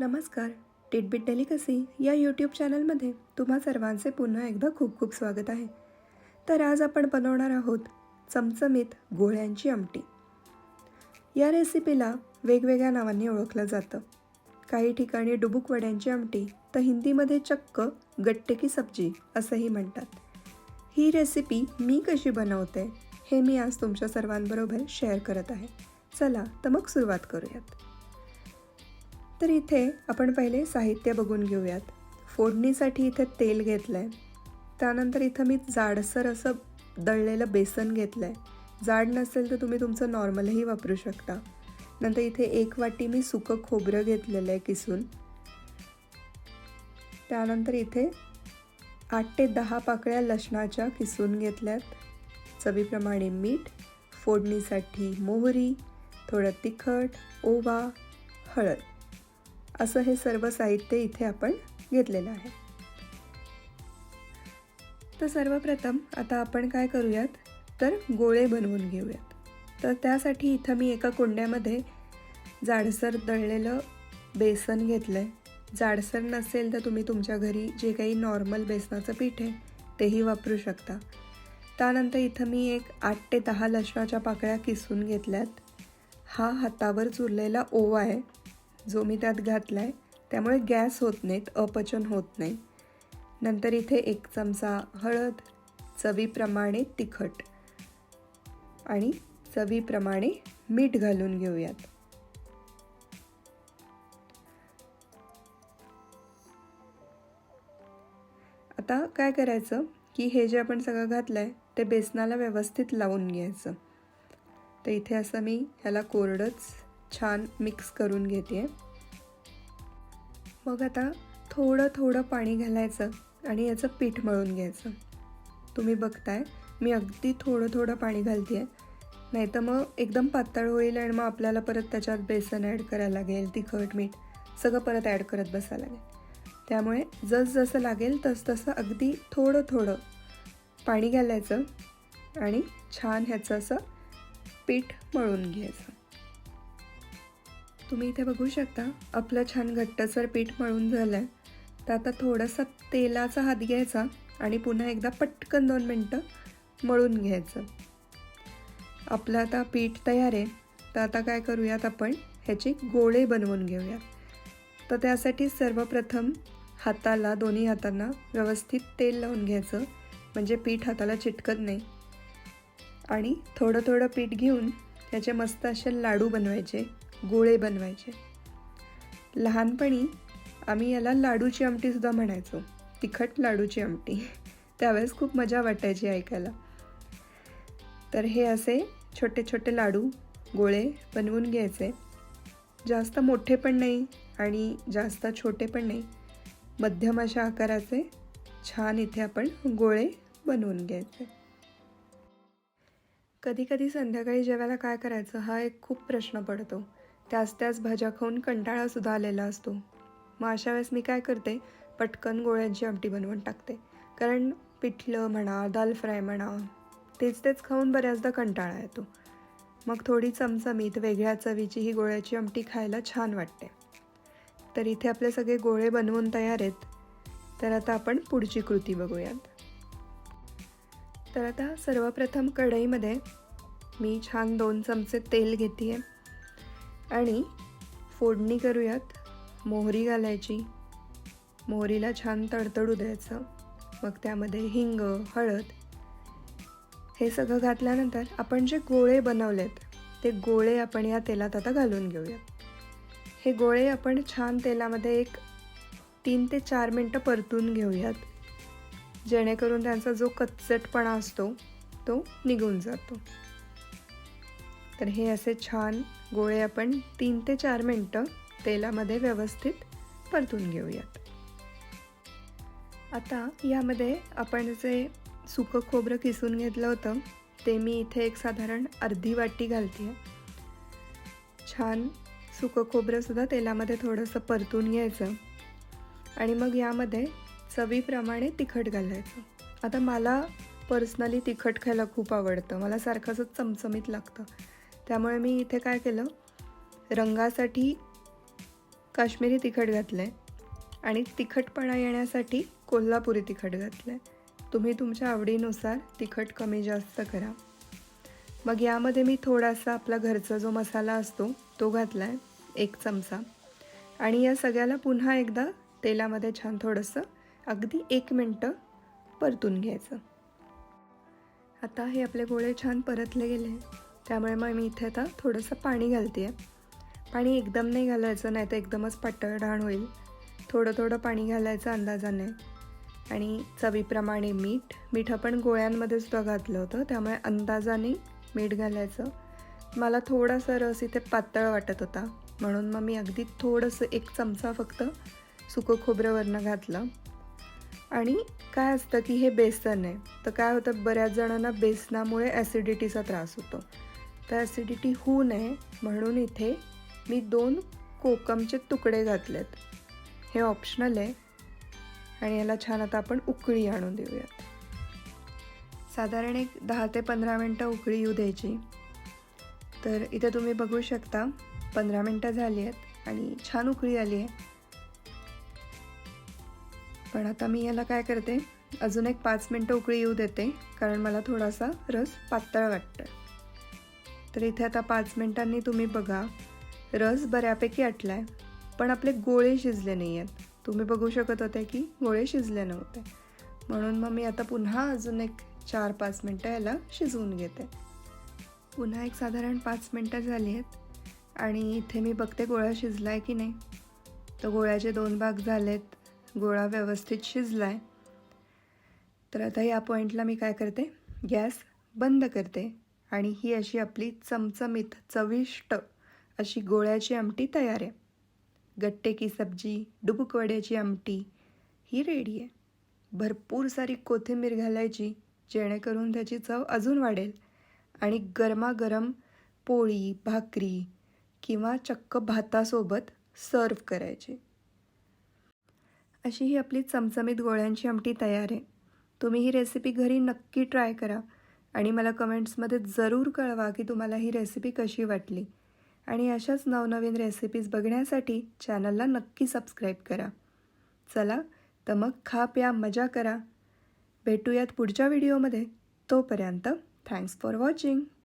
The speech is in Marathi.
नमस्कार टिटबिट डेलिकसी या यूट्यूब चॅनलमध्ये तुम्हा सर्वांचे पुन्हा एकदा खूप खूप स्वागत आहे. तर आज आपण बनवणार आहोत चमचमीत गोळ्यांची आमटी. या रेसिपीला वेगवेगळ्या नावांनी ओळखलं जातं. काही ठिकाणी डुबुक वड्यांची आमटी तर हिंदीमध्ये चक्क गट्टे की सब्जी असंही म्हणतात. ही रेसिपी मी कशी बनवते हे मी आज तुमच्या सर्वांबरोबर शेअर करत आहे. चला तर मग सुरुवात करूयात. तर इथे आपण पहिले साहित्य बघून घेऊयात. फोडणीसाठी इथे तेल घेतलं आहे त्यानंतर इथं मी जाडसर असं दळलेलं बेसन घेतलं आहे जाड नसेल तर तुम्ही तुमचं नॉर्मलही वापरू शकता. नंतर इथे एक वाटी मी सुकं खोबरं घेतलेलं आहे किसून. त्यानंतर इथे आठ ते दहा पाकळ्या लसणाच्या किसून घेतल्यात. चवीप्रमाणे मीठ फोडणीसाठी मोहरी थोडं तिखट ओवा हळद. असं हे सर्व साहित्य इथे आपण घेतलेलं आहे. तर सर्वप्रथम आता आपण काय करूयात? तर गोळे बनवून घेऊयात. तर त्यासाठी इथं मी एका कुंड्यामध्ये जाडसर दळलेलं बेसन घेतलं आहे जाडसर नसेल तर तुम्ही तुमच्या घरी जे काही नॉर्मल बेसनाचं पीठ आहे तेही वापरू शकता. त्यानंतर इथं मी एक आठ ते दहा लसणाच्या पाकळ्या किसून घेतल्यात. हा हातावर चुरलेला ओवा आहे. जो मी त्यात घातला आहे त्यामुळे गॅस होत नाहीत अपचन होत नाही. नंतर इथे एक चमचा हळद चवीप्रमाणे तिखट आणि चवीप्रमाणे मीठ घालून घेऊयात. आता काय करायचं की हे जे आपण सगळं घातलं आहे ते बेसनाला व्यवस्थित लावून घ्यायचं. तर इथे असं मी ह्याला कोरडंच छान मिक्स करून घेते. मग आता थोडं थोडं पाणी घालायचं आणि याचं पीठ मळून घ्यायचं. तुम्ही बघताय मी अगदी थोडं थोडं पाणी घालते आहे नाही तर मग एकदम पातळ होईल आणि मग आपल्याला परत त्याच्यात बेसन ॲड करायला लागेल तिखट मीठ सगळं परत ॲड करत बसायला लागेल. त्यामुळे जसजसं लागेल तसतसं अगदी थोडं थोडं पाणी घालायचं आणि छान ह्याचं असं पीठ मळून घ्यायचं. तुम्ही इथे बघू शकता आपलं छान घट्टसर पीठ मळून झालं आहे तर आता थोडासा तेलाचा हात घ्यायचा आणि पुन्हा एकदा पटकन दोन मिनटं मळून घ्यायचं. आपलं आता पीठ तयार आहे. तर आता काय करूयात आपण? ह्याचे गोळे बनवून घेऊयात. तर त्यासाठी सर्वप्रथम हाताला दोन्ही हातांना व्यवस्थित तेल लावून घ्यायचं. म्हणजे पीठ हाताला चिटकत नाही. आणि थोडं थोडं पीठ घेऊन त्याचे मस्त असे लाडू बनवायचे. गोळे बनवायचे. लहानपणी आम्ही याला लाडूची आमटीसुद्धा म्हणायचो. तिखट लाडूची आमटी. त्यावेळेस खूप मजा वाटायची ऐकायला. तर हे असे छोटे छोटे लाडू गोळे बनवून घ्यायचे. जास्त मोठे पण नाही आणि जास्त छोटे पण नाही. मध्यम अशा आकाराचे छान इथे आपण गोळे बनवून घ्यायचे. कधी कधी संध्याकाळी जेवायला काय करायचं हा एक खूप प्रश्न पडतो. त्याच त्याच भाज्या खाऊन कंटाळासुद्धा आलेला असतो. मग अशा वेळेस मी काय करते? पटकन गोळ्यांची आमटी बनवून टाकते. कारण पिठलं म्हणा दाल फ्राय म्हणा तेच तेच खाऊन बऱ्याचदा कंटाळा येतो. मग थोडी चमचमीत वेगळ्या चवीची ही गोळ्याची आमटी खायला छान वाटते. तर इथे आपले सगळे गोळे बनवून तयार आहेत. तर आता आपण पुढची कृती बघूयात. तर आता सर्वप्रथम कढईमध्ये मी छान दोन चमचे तेल घेते आहे आणि फोडणी करूयात. मोहरी घालायची. मोहरीला छान तडतडू द्यायचं. मग त्यामध्ये हिंग हळद हे सगळं घातल्यानंतर आपण जे गोळे बनवलेत ते गोळे आपण या तेलात आता घालून घेऊयात. हे गोळे आपण छान तेलामध्ये एक तीन ते चार मिनटं परतून घेऊयात. जेणेकरून त्यांचा जो कच्चटपणा असतो तो निघून जातो. तर हे असे छान गोळे आपण तीन ते चार मिनटं तेलामध्ये व्यवस्थित परतून घेऊयात. आता यामध्ये आपण जे सुकं खोबरं किसून घेतलं होतं ते मी इथे एक साधारण अर्धी वाटी घालते छान सुकं खोबरंसुद्धा तेलामध्ये थोडंसं परतून घ्यायचं आणि मग यामध्ये चवीप्रमाणे तिखट घालायचं. आता मला पर्सनली तिखट खायला खूप आवडतं. मला सारखं असं चमचमीत लागतं. त्यामुळे मी इथे काय केलं? रंगासाठी काश्मीरी तिखट घातलं आहे आणि तिखटपणा येण्यासाठी कोल्हापुरी तिखट घातलं आहे तुम्ही तुमच्या आवडीनुसार तिखट कमी जास्त करा. मग यामध्ये मी थोडासा आपला घरचा जो मसाला असतो तो घातला आहे एक चमचा. आणि या सगळ्याला पुन्हा एकदा तेलामध्ये छान थोडंसं अगदी एक मिनटं परतून घ्यायचं. आता हे आपले गोळे छान परतले गेले. त्यामुळे मग मी इथे आता थोडंसं पाणी घालते आहे पाणी एकदम नाही घालायचं नाही तर एकदमच पातळ ढाण होईल. थोडं थोडं पाणी घालायचं अंदाजाने. आणि चवीप्रमाणे मीठ. मीठ आपण गोळ्यांमध्ये सुद्धा घातलं होतं त्यामुळे अंदाजाने मीठ घालायचं. मला थोडासा रस इथे पातळ वाटत होता. म्हणून मग मी अगदी थोडंसं एक चमचा फक्त सुकं खोबऱ्यावरनं घातलं. आणि काय असतं की हे बेसन आहे. तर काय होतं बऱ्याच जणांना बेसनामुळे ॲसिडिटीचा त्रास होतो. तर ॲसिडिटी होऊ नये म्हणून इथे मी दोन कोकमचे तुकडे घातलेत. हे ऑप्शनल आहे. आणि याला छान आता आपण उकळी आणून देऊयात. साधारण एक दहा ते पंधरा मिनटं उकळी येऊ द्यायची. तर इथे तुम्ही बघू शकता पंधरा मिनटं झाली आहेत आणि छान उकळी आली आहे. पण आता मी याला काय करते? अजून एक पाच मिनटं उकळी येऊ देते कारण मला थोडासा रस पातळ वाटतं तर इथे आता पाच मिनटांनी तुम्ही बघा. रस बऱ्यापैकी आटला आहे पण आपले गोळे शिजले नाही आहेत तुम्ही बघू शकत होते की गोळे शिजले नव्हते. म्हणून मग मी आता पुन्हा अजून एक चार पाच मिनटं याला शिजवून घेते. पुन्हा एक साधारण पाच मिनटं झाली आहेत आणि इथे मी बघते गोळा शिजला आहे की नाही. तर गोळ्याचे दोन भाग झालेत. गोळा व्यवस्थित शिजला आहे तर आता या पॉईंटला मी काय करते? गॅस बंद करते. आणि ही अशी आपली चमचमीत चविष्ट अशी गोळ्याची आमटी तयार आहे. गट्टे की सब्जी डुबुकवड्याची आमटी ही रेडी आहे. भरपूर सारी कोथिंबीर घालायची जेणेकरून त्याची चव अजून वाढेल. आणि गरमागरम पोळी भाकरी किंवा चक्क भातासोबत सर्व करायची. अशी ही आपली चमचमीत गोळ्यांची आमटी तयार आहे. तुम्ही ही रेसिपी घरी नक्की ट्राय करा. आणि मला कमेंट्समध्ये जरूर कळवा की तुम्हाला ही रेसिपी कशी वाटली. आणि अशाच नवनवीन रेसिपीज बघण्यासाठी चॅनलला नक्की सबस्क्राईब करा. चला तर मग खा प्या मजा करा. भेटूयात पुढच्या व्हिडिओमध्ये तोपर्यंत थँक्स फॉर वॉचिंग